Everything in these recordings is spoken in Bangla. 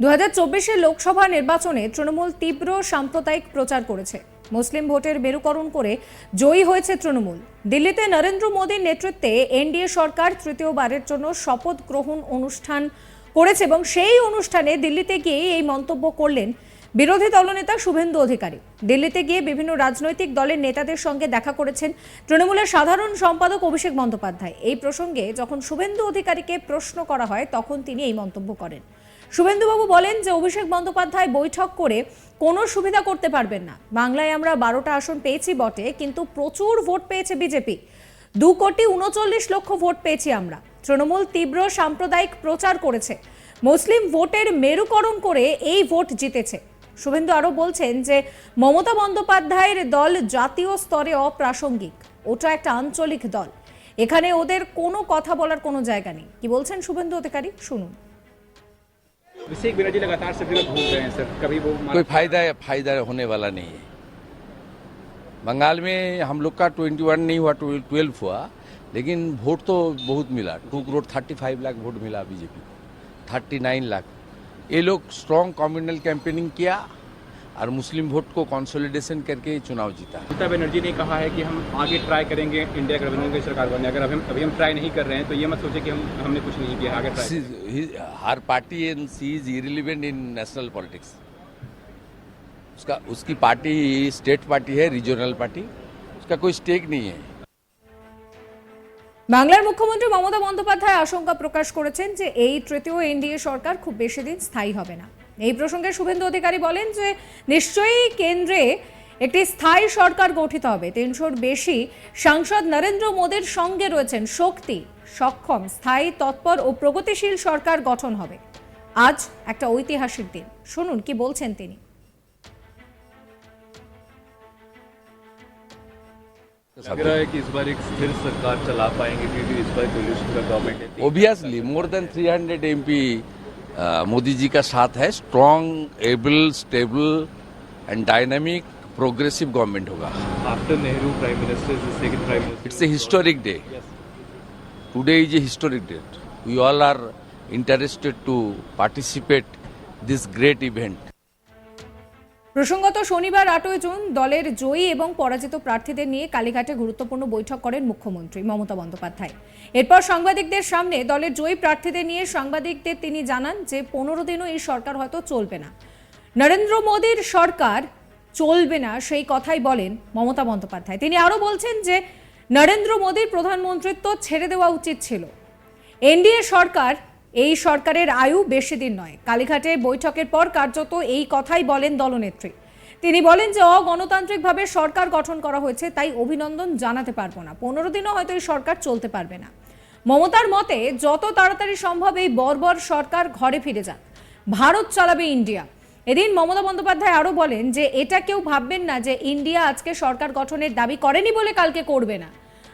দু হাজার লোকসভা নির্বাচনে তৃণমূল তীব্র সাম্প্রদায়িক প্রচার করেছে। মুসলিম ভোটের মেরুকরণ করে জয়ী হয়েছে তৃণমূল। দিল্লিতে নরেন্দ্র মোদীর নেতৃত্বে এনডিএ সরকার তৃতীয়বারের জন্য শপথ গ্রহণ অনুষ্ঠান করেছে এবং সেই অনুষ্ঠানে দিল্লিতে গিয়ে এই মন্তব্য করলেন বিরোধী দলনেতা শুভেন্দু অধিকারী। দিল্লিতে গিয়ে বিভিন্ন রাজনৈতিক দলের নেতাদের সঙ্গে দেখা করেছেন তৃণমূলের সাধারণ সম্পাদক অভিষেক বন্দ্যোপাধ্যায়। এই প্রসঙ্গে যখন শুভেন্দু অধিকারীকে প্রশ্ন করা হয়, তখন তিনি এই মন্তব্য করেন। শুভেন্দুবাবু বলেন যে অভিষেক বন্দ্যোপাধ্যায় বৈঠক করে কোনো সুবিধা করতে পারবেন না। বাংলায় আমরা বারোটা আসন পেয়েছি বটে, কিন্তু প্রচুর ভোট পেয়েছে বিজেপি। দু কোটি উনচল্লিশ লক্ষ ভোট পেয়েছি আমরা। তৃণমূল তীব্র সাম্প্রদায়িক প্রচার করেছে। মুসলিম ভোটের মেরুকরণ করে এই ভোট জিতেছে। শুভেন্দু আরও বলছেন যে মমতা বন্দ্যোপাধ্যায়ের দল জাতীয় স্তরে অপ্রাসঙ্গিক। ওটা একটা আঞ্চলিক দল। এখানে ওদের কোনো কথা বলার কোনো জায়গা নেই। কি বলছেন শুভেন্দু অধিকারী? শুনুন। अभिषेक जी लगातार सभी लोग घूम रहे हैं, सर। कभी वो कोई फ़ायदा है फ़ायदा होने वाला नहीं है। बंगाल में हम लोग का 21 नहीं हुआ 12 हुआ, लेकिन वोट तो बहुत मिला। टू करोड़ 35 लाख वोट मिला बीजेपी को। 39 लाख। ये लोग स्ट्रॉन्ग कम्युनल कैंपेनिंग किया। और मुस्लिम वोट को कंसोलिडेशन करके चुनाव जीता ममता बनर्जी ने कहा है कि हम आगे ट्राई करेंगे इंडिया गठबंधन की सरकार बनने अगर अभी हम अभी हम ट्राई नहीं कर रहे हैं तो ये मत सोचे कि हम हमने कुछ नहीं किया आगे try She- he- her party she is irrelevant in national politics उसका उसकी पार्टी स्टेट पार्टी है रीजनल पार्टी उसका कोई स्टेक नहीं है বাংলার মুখ্যমন্ত্রী মমতা বন্দ্যোপাধ্যায় আশঙ্কা প্রকাশ করেছেন যে এই তৃতীয় এনডিএ সরকার খুব বেশি দিন স্থায়ী হবে না এই প্রসঙ্গে শুভেন্দু অধিকারী বলেন যে নিশ্চয়ই কেন্দ্রে একটি স্থায়ী সরকার গঠিত হবে তিনশোর বেশি সাংসদ নরেন্দ্র মোদীর সঙ্গে রয়েছেন শক্তি সক্ষম স্থায়ী তৎপর ও প্রগতিশীল সরকার গঠন হবে আজ একটা ঐতিহাসিক দিন শুনুন কি বলছেন তিনি लग रहा है कि इस बार एक स्थिर सरकार चला पाएंगे क्योंकि इस बार कोलिशन का गवर्नमेंट है obviously more than 300 MP Modi ji का साथ है strong able stable and dynamic progressive government होगा after Nehru prime minister is the second prime minister it's a historic day today is a historic date we all are interested to participate this great event প্রসঙ্গত শনিবার আটই জুন দলের জয়ী এবং পরাজিত প্রার্থীদের নিয়ে কালীঘাটে গুরুত্বপূর্ণ বৈঠক করেন মুখ্যমন্ত্রী মমতা বন্দ্যোপাধ্যায়। এরপর সাংবাদিকদের সামনে দলের জয়ী প্রার্থীদের নিয়ে সাংবাদিকদের তিনি জানান যে, পনেরো দিনও এই সরকার হয়তো চলবে না। নরেন্দ্র মোদীর সরকার চলবে না, সেই কথাই বলেন মমতা বন্দ্যোপাধ্যায়। তিনি আরও বলছেন যে, নরেন্দ্র মোদীর প্রধানমন্ত্রিত্ব ছেড়ে দেওয়া উচিত ছিল। এনডিএ সরকার এই সরকারের আয়ু বেশি দিন নয়। কালীঘাটে বৈঠকের পর কার্যত এই কথাই বলেন দলনেত্রী। তিনি বলেন যে, অগণতান্ত্রিকভাবে সরকার গঠন করা হয়েছে, তাই অভিনন্দন জানাতে পারব না। পনেরো দিনও হয়তো এই সরকার চলতে পারবে না। মমতার মতে, যত তাড়াতাড়ি সম্ভব এই বর্বর সরকার ঘরে ফিরে যাক। ভারত চালাবে ইন্ডিয়া। এদিন মমতা বন্দ্যোপাধ্যায় আরও বলেন যে, এটা কেউ ভাববেন না যে, ইন্ডিয়া আজকে সরকার গঠনের দাবি করেনি বলে কালকে করবে না।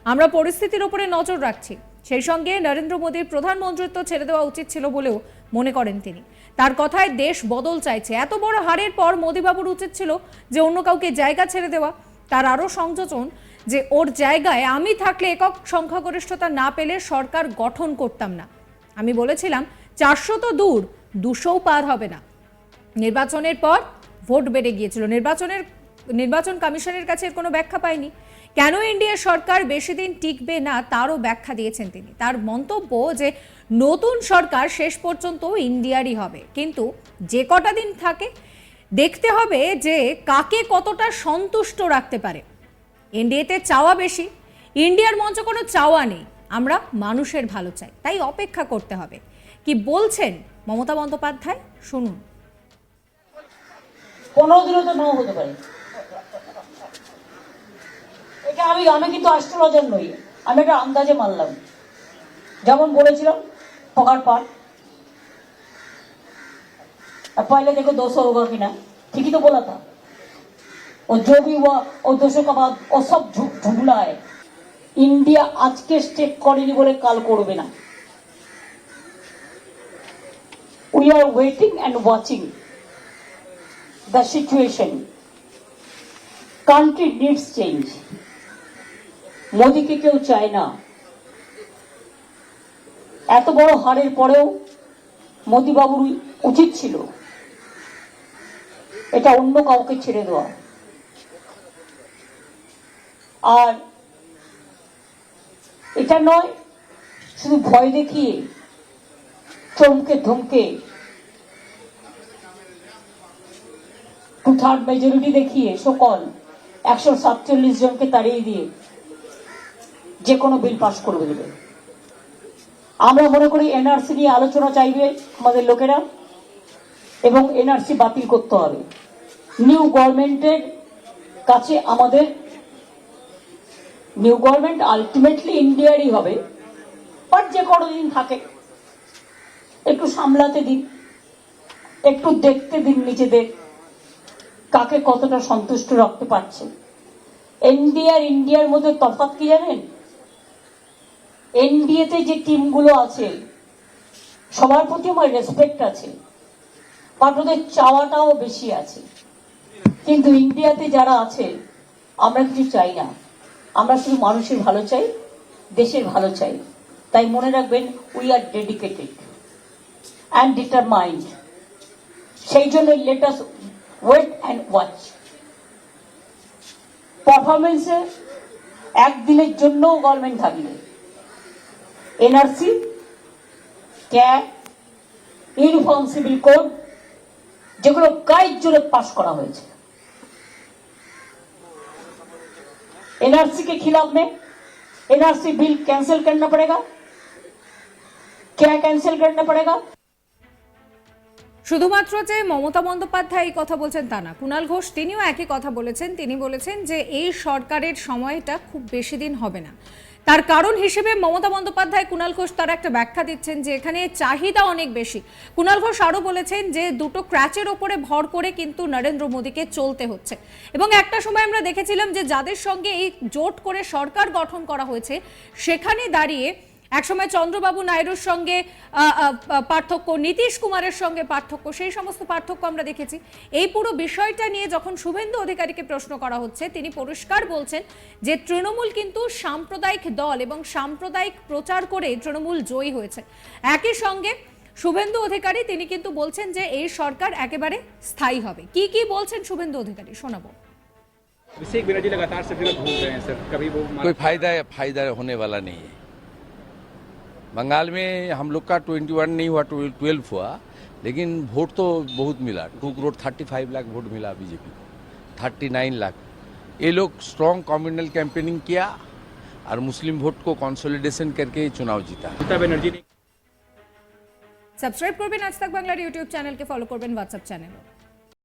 আমরা পরিস্থিতির উপরে নজর রাখছি। সেই সঙ্গে নরেন্দ্র মোদীর প্রধানমন্ত্রিত্ব ছেড়ে দেওয়া উচিত ছিল বলেও মনে করেন তিনি। তার কথায় দেশ বদল চাইছে। এত বড় হারের পর মোদীবাবুর উচিত ছিল যে অন্য কাউকে জায়গা ছেড়ে দেওয়া। তার আরও সংযোজন যে ওর জায়গায় আমি থাকলে একক সংখ্যাগরিষ্ঠতা না পেলে সরকার গঠন করতাম না। আমি বলেছিলাম, চারশো তো দূর, দুশোও পার হবে না। নির্বাচনের পর ভোট বেড়ে গিয়েছিল। নির্বাচনের, নির্বাচন কমিশনের কাছে কোনো ব্যাখ্যা পায়নি কেন ইন্ডিয়া সরকার বেশি দিন টিকবে না তারও ব্যাখ্যা দিয়েছেন তিনি। তার মন্তব্য যে নতুন সরকার শেষ পর্যন্ত ইন্ডিয়ারই হবে। কিন্তু যে কটা দিন থাকে, দেখতে হবে যে কাকে কতটা সন্তুষ্ট রাখতে পারে। এনডিএতে চাওয়া বেশি, ইন্ডিয়ার মঞ্চ কোনো চাওয়া নেই। আমরা মানুষের ভালো চাই, তাই অপেক্ষা করতে হবে। কি বলছেন মমতা বন্দ্যোপাধ্যায়? শুনুন। পনেরো দিনও তো নাও হতে পারে। আমি আমি কিন্তু অ্যাস্ট্রোলজার নই আমি একটা আন্দাজে মানলাম যেমন বলেছিলাম পকার পাট अब पहले देखो दो सौ होगा कि ना ठीक ही तो बोला था और जो भी हुआ और दो सौ का बाद और सब झू- झुमला है ইন্ডিয়া আজকে স্টেপ করেনি বলে কাল করবে না we are waiting and watching the situation. Country needs change. মোদিকে কেউ চায় না। এত বড় হারের পরেও মোদিবাবুর উচিত ছিল এটা অন্য কাউকে ছেড়ে দেওয়া। আর এটা নয়, শুধু ভয় দেখিয়ে চমকে ধমকে টু থার্ড মেজরিটি দেখিয়ে সকল একশো সাতচল্লিশ জনকে তাড়িয়ে দিয়ে যে কোনো বিল পাস করবে দেবে। আমরা মনে করি এনআরসি নিয়ে আলোচনা চাইবে আমাদের লোকেরা এবং এনআরসি বাতিল করতে হবে। নিউ গভর্নমেন্টের কাছে আমাদের নিউ গভর্নমেন্ট আলটিমেটলি ইন্ডিয়ারই হবে, বাট যে দিন থাকে। একটু সামলাতে দিন, একটু দেখতে দিন নিজেদের কাকে কতটা সন্তুষ্ট রাখতে পারছে। এনডিএ আর ইন্ডিয়ার মধ্যে তফাৎ কি জানেন? এনডিএতে যে টিমগুলো আছে, সবার প্রতি আমার রেসপেক্ট আছে বাট ওদের চাওয়াটাও বেশি আছে। কিন্তু ইন্ডিয়াতে যারা আছে, আমরা কিছু চাই না। আমরা শুধু মানুষের ভালো চাই, দেশের ভালো চাই। তাই মনে রাখবেন we are dedicated and determined সেই জন্য লেট ওয়েট অ্যান্ড ওয়াচ পারফরমেন্সে একদিনের জন্য গভর্নমেন্ট থাকলে NRC CAB uniform civil code যেগুলো গাইড জোরে পাস করা হয়েছে एनआरसी के खिलाफ में एनआरसी बिल कैंसिल करना पड़ेगा क्या कैंसिल करना पड़ेगा শুধুমাত্র যে মমতা বন্দ্যোপাধ্যায় এই কথা বলছেন তা না কুণাল ঘোষ তিনিও একই কথা বলেছেন তিনি বলেছেন যে এই সরকারের সময়টা খুব বেশি দিন হবে না তার কারণ হিসেবে মমতা বন্দ্যোপাধ্যায় কুণাল ঘোষ তার একটা ব্যাখ্যা দিচ্ছেন যে এখানে চাহিদা অনেক বেশি। কুণাল ঘোষ আরও বলেছেন যে দুটো ক্র্যাচের ওপরে ভর করে কিন্তু নরেন্দ্র মোদীকে চলতে হচ্ছে। এবং একটা সময় আমরা দেখেছিলাম যে যাদের সঙ্গে এই জোট করে সরকার গঠন করা হয়েছে, সেখানে দাঁড়িয়ে একসময় চন্দ্রবাবু নাইডুর সঙ্গে আহ, আহ, পার্থক্য নীতিশ কুমারের সঙ্গে পার্থক্য সেই সমস্ত পার্থক্য আমরা দেখেছি এই পুরো বিষয়টা নিয়ে যখন শুভেন্দু অধিকারীকে প্রশ্ন করা হচ্ছে তিনি পরিষ্কার বলছেন যে তৃণমূল কিন্তু সাম্প্রদায়িক দল এবং সাম্প্রদায়িক প্রচার করে তৃণমূল জয়ী হয়েছে একই সঙ্গে শুভেন্দু অধিকারী তিনি কিন্তু বলছেন যে এই সরকার একেবারে স্থায়ী হবে কি কি বলছেন শুভেন্দু অধিকারী শোনাবো अभिषेक बनर्जी लगातार सब जगह घूम रहे हैं सर कभी वो कोई फायदा फायदा होने वाला नहीं है बंगाल में हम लोग का 21 नहीं हुआ ट्वेल्व हुआ लेकिन वोट तो बहुत मिला two crore thirty five lakh vote मिला बीजेपी को थर्टी नाइन लाख ये लोग स्ट्रॉन्ग कम्युनल कैंपेनिंग किया और मुस्लिम वोट को कंसोलिडेशन करके चुनाव जीता ममता बनर्जी ने সাবস্ক্রাইব করবেন আজ তাক বাংলার ইউটিউব চ্যানেলকে ফলো করবেন হোয়াটসঅ্যাপ চ্যানেলও